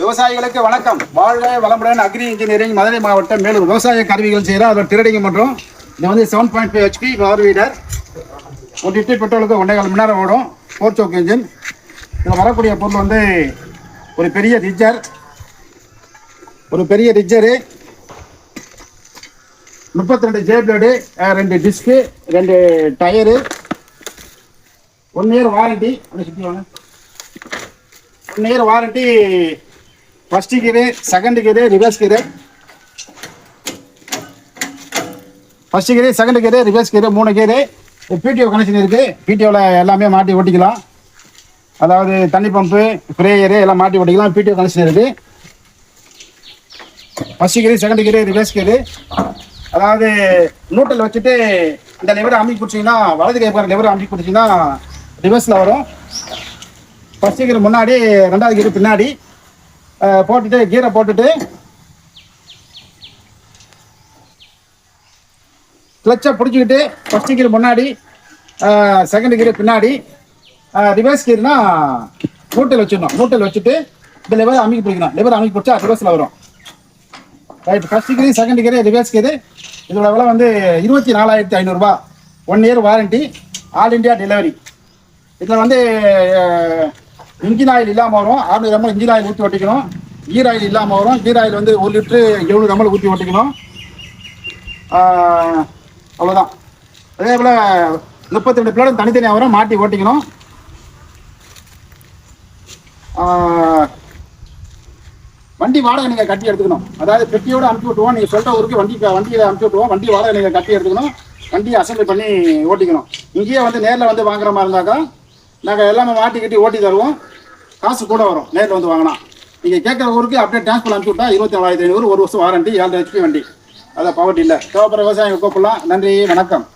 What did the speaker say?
விவசாயிகளுக்கு வணக்கம். வாழ்க வளமுடன் அக்ரி இன்ஜினியரிங் மதுரை மாவட்டம் மேலும் விவசாய கருவிகள் செய்கிற அதோட திருடிங்க மற்றும் இது வந்து seven point five HP power weeder ஒரு லிட்டர் பெட்ரோலுக்கு ஒன்றே கால் மணி நேரம் ஓடும். ஃபோர் சோக் இன்ஜின் இதில் வரக்கூடிய பொருள் வந்து ஒரு பெரிய ரிஜர் ஒரு பெரிய ரிஜரு முப்பத்தி ரெண்டு ஜேபிளேடு ரெண்டு டிஸ்க்கு ரெண்டு டயரு ஒன் இயர் வாரண்டி அப்படி சுற்றி வாங்க. One year warranty first gear second gear reverse gear. First gear second gear reverse gear மூணு கீரு. பிடிஓ கனெக்ஷன் இருக்குது பிடிஓவில் எல்லாமே மாட்டி ஓட்டிக்கலாம். அதாவது தண்ணி பம்பு ஃப்ரேயரு எல்லாம் மாட்டி ஓட்டிக்கலாம். பிடிஓ கனெக்ஷன் இருக்குது first gear second gear reverse gear. அதாவது நூட்டல் வச்சுட்டு இந்த லெவரை அமைக்கி பிடிச்சிங்கன்னா வலது கை லெவரை அமைக்கி பிடிச்சிங்கன்னா ரிவர்ஸில் வரும். ஃபஸ்ட்டு கீரு முன்னாடி ரெண்டாவது கீர் பின்னாடி. போட்டுட்டு கீரை போட்டுட்டு. கிளச்சை பிடிச்சிக்கிட்டு ஃபஸ்ட்டு கீர் முன்னாடி செகண்ட் கீர் பின்னாடி ரிவர்ஸ் கீர்னா மூட்டையில் வச்சிடணும். மூட்டையில் வச்சுட்டு இந்த லெவர் அமைக்கி பிடிக்கணும். லெவர் அமைக்கி பிடிச்சா ரிவர்ஸில் வரும். Right first gear second gear reverse gear. இதோட விலை வந்து இருபத்தி நாலாயிரத்தி ஐநூறுரூவா one year warranty all India delivery இதில் வந்து இன்ஜின் ஆயில் இல்லாமல் வரும். அறுநூறு எம்எல் இன்ஜின் ஆயில் ஊற்றி ஓட்டிக்கணும் கீர் ஆயில் இல்லாமல் வரும். கீர் ஆயில் வந்து ஒரு லிட்ரு எழுநூறு எம்எல் ஊற்றி ஓட்டிக்கணும் அவ்வளோதான் அதே போல் முப்பத்தி ரெண்டு பிளேடும் தனித்தனியாக வரும். மாட்டி ஓட்டிக்கணும் வண்டி வாடகை நீங்கள் கட்டி எடுத்துக்கணும். அதாவது பெட்டியோட அனுப்பி விட்டுவோம் நீங்கள் சொல்கிற ஊருக்கு வண்டி வண்டியில் அனுப்பி விட்டுவோம் வண்டி வாடகை நீங்கள் கட்டி எடுத்துக்கணும். வண்டியை அசம்பிள் பண்ணி ஓட்டிக்கணும். இங்கேயே வந்து நேரில் வந்து வாங்குற மாதிரி இருந்தாக்கா நாங்கள் எல்லாமே மாட்டி கட்டி ஓட்டி தருவோம். காசு கூட வரும். நேரில் வந்து வாங்கினா. நீங்கள் கேட்குற ஊருக்கு அப்படியே டிரான்ஸ்பர் அனுப்பிச்சு விட்டா இருபத்தி நாலாயிரத்தி ஐநூறு ஒரு வருஷம் வாரண்டி ஏழு ஹெச்பி வண்டி. அதான் பவர்ட்டி இல்லை. தேவைப்படுற விவசாயம் கூப்பிடலாம். நன்றி வணக்கம்.